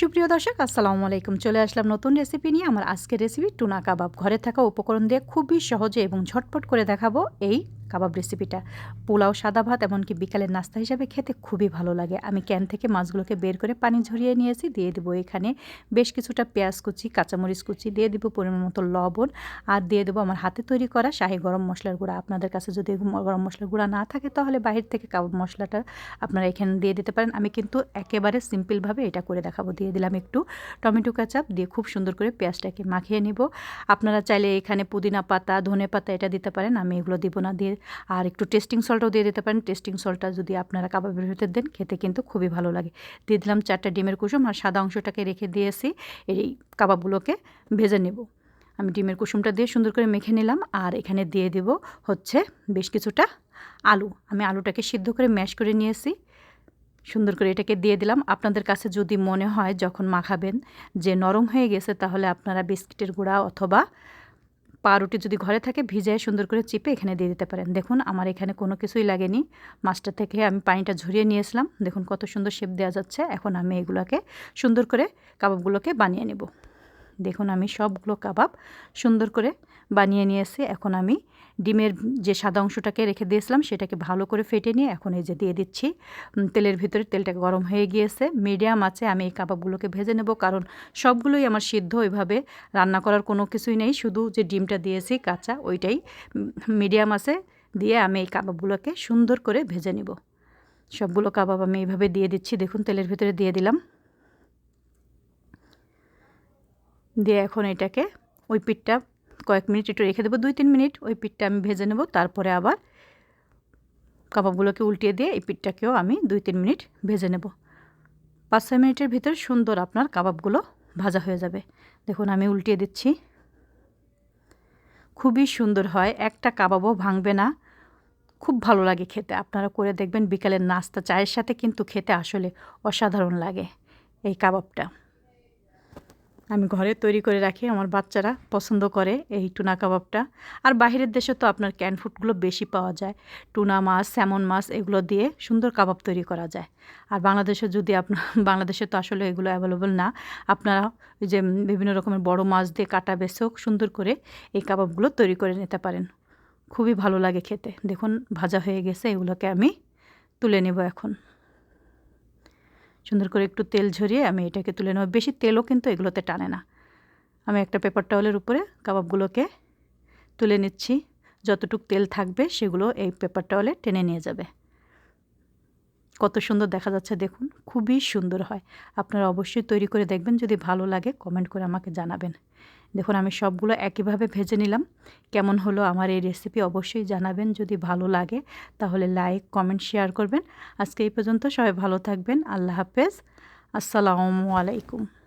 সুপ্রিয় দর্শক, আসসালামু আলাইকুম। চলে আসলাম নতুন রেসিপি নিয়ে। আমার আজকের রেসিপি টুনা কাবাব। ঘরে থাকা উপকরণ দিয়ে খুবই সহজে এবং ঝটপট করে দেখাবো এই কাবাব রেসিপিটা পোলাও, সাদা ভাত এমনকি বিকালের নাস্তা হিসাবে খেতে খুবই ভালো লাগে। আমি ক্যান থেকে মাছগুলোকে বের করে পানি ঝরিয়ে নিয়েছি, দিয়ে দেবো এখানে বেশ কিছুটা পেঁয়াজ কুচি, কাঁচামরিচ কুচি, দিয়ে দেবো পরিমাণ মতো লবণ, আর দিয়ে দেবো আমার হাতে তৈরি করা শাহি গরম মশলার গুঁড়া। আপনাদের কাছে যদি গরম মশলার গুঁড়া না থাকে, তাহলে বাহির থেকে কাবাব মশলাটা আপনারা এখানে দিয়ে দিতে পারেন। আমি কিন্তু একেবারে সিম্পলভাবে এটা করে দেখাবো। দিয়ে দিলাম একটু টমেটো কাচাপ, দিয়ে খুব সুন্দর করে পেঁয়াজটাকে মাখিয়ে নিব। আপনারা চাইলে এখানে পুদিনা পাতা, ধনে পাতা এটা দিতে পারেন, আমি এগুলো দিব না। দিয়ে আর একটু টেস্টিং সল্টও দিয়ে দিতে পারেন। টেস্টিং সল্টটা যদি আপনারা কাবাবের ভিতরে দেন, খেতে কিন্তু খুবই ভালো লাগে। দিয়ে দিলাম চারটা ডিমের কুসুম আর সাদা অংশটাকে রেখে দিয়েছি। এই কাবাবগুলোকে ভেজে নেব। আমি ডিমের কুসুমটা দিয়ে সুন্দর করে মেখে নিলাম আর এখানে দিয়ে দেব হচ্ছে বেশ কিছুটা আলু। আমি আলুটাকে সিদ্ধ করে ম্যাশ করে নিয়েছি। সুন্দর করে এটাকে দিয়ে দিলাম। আপনাদের কাছে যদি মনে হয় যখন মাখাবেন যে নরম হয়ে গেছে, তাহলে আপনারা বিস্কিটের গুঁড়া অথবা পাউরুটি যদি ঘরে থাকে, ভিজায় সুন্দর করে চিপে এখানে দিয়ে দিতে পারেন। দেখুন, আমার এখানে কোনো কিছুই লাগেনি। মাছটা থেকে আমি পানিটা ঝরিয়ে নিয়েছিলাম। দেখুন, কত সুন্দর শেপ দেওয়া যাচ্ছে। এখন আমি এগুলোকে সুন্দর করে কাবাবগুলোকে বানিয়ে নেব। দেখুন আমি সবগুলো কাবাব সুন্দর করে বানিয়ে নিয়েছি। এখন আমি ডিমের যে সাদা অংশটাকে রেখে দিয়েছিলাম, সেটাকে ভালো করে ফেটে নিয়ে এখন এই যে দিয়ে দিচ্ছি। তেলের ভিতরে তেলটা গরম হয়ে গিয়েছে। মিডিয়াম আছে, আমি এই কাবাবগুলোকে ভেজে নেব কারণ সবগুলোই আমার সিদ্ধ, ওইভাবে রান্না করার কোনো কিছুই নেই। শুধু যে ডিমটা দিয়েছি, কাঁচা, ওইটাই মিডিয়াম আছে দিয়ে আমি এই কাবাবগুলোকে সুন্দর করে ভেজে নেব। সবগুলো কাবাব আমি এইভাবে দিয়ে দিচ্ছি। দেখুন, তেলের ভিতরে দিয়ে দিলাম। দিয়ে এখন এটাকে ওই পিঠটা কয়েক মিনিট একটু রেখে দেবো, দুই, তিন মিনিট। ওই পিঠটা আমি ভেজে নেব, তারপরে আবার কাবাবগুলোকে উল্টিয়ে দিয়ে এই পিঠটাকেও আমি দুই, তিন মিনিট ভেজে নেব। পাঁচ, ছয় মিনিটের ভিতর সুন্দর আপনার কাবাবগুলো ভাজা হয়ে যাবে। দেখুন, আমি উল্টিয়ে দিচ্ছি। খুবই সুন্দর হয়, একটা কাবাবও ভাঙবে না। খুব ভালো লাগে খেতে, আপনারা করে দেখবেন বিকালের নাস্তা, চায়ের সাথে কিন্তু খেতে আসলে অসাধারণ লাগে এই কাবাবটা। আমি ঘরে তৈরি করে রাখি, আমার বাচ্চারা পছন্দ করে এই টুনা কাবাবটা। আর বাহিরের দেশে তো আপনার ক্যান ফুডগুলো বেশি পাওয়া যায়। টুনা মাছ স্যামন মাছ, এগুলো দিয়ে সুন্দর কাবাব তৈরি করা যায়। আর বাংলাদেশে যদি আপনার বাংলাদেশে তো আসলে এগুলো অ্যাভেলেবল না। আপনারা যে বিভিন্ন রকমের বড় মাছ দিয়ে কাটা বেছেও সুন্দর করে এই কাবাবগুলো তৈরি করে নিতে পারেন। খুবই ভালো লাগে খেতে। দেখুন, ভাজা হয়ে গেছে, এগুলোকে আমি তুলে নেব এখন। সুন্দর করে একটু তেল ঝরিয়ে আমি এটাকে তুলে নেব। বেশি তেলও কিন্তু এগুলোতে টানে না। আমি একটা পেপার টাওয়ালের উপরে কাবাবগুলোকে তুলে নিচ্ছি। যতটুক তেল থাকবে সেগুলো এই পেপার টাওয়ালে টেনে নিয়ে যাবে। কত সুন্দর দেখা যাচ্ছে, দেখুন। খুবই সুন্দর হয়। আপনারা অবশ্যই তৈরি করে দেখবেন। যদি ভালো লাগে কমেন্ট করে আমাকে জানাবেন। দেখুন, আমি সবগুলো একইভাবে ভেজে নিলাম। কেমন হলো আমার এই রেসিপি অবশ্যই জানাবেন। যদি ভালো লাগে, তাহলে লাইক কমেন্ট শেয়ার করবেন। আজকে এই পর্যন্ত সবাই ভালো থাকবেন। আল্লাহ হাফেজ। আসসালামু আলাইকুম।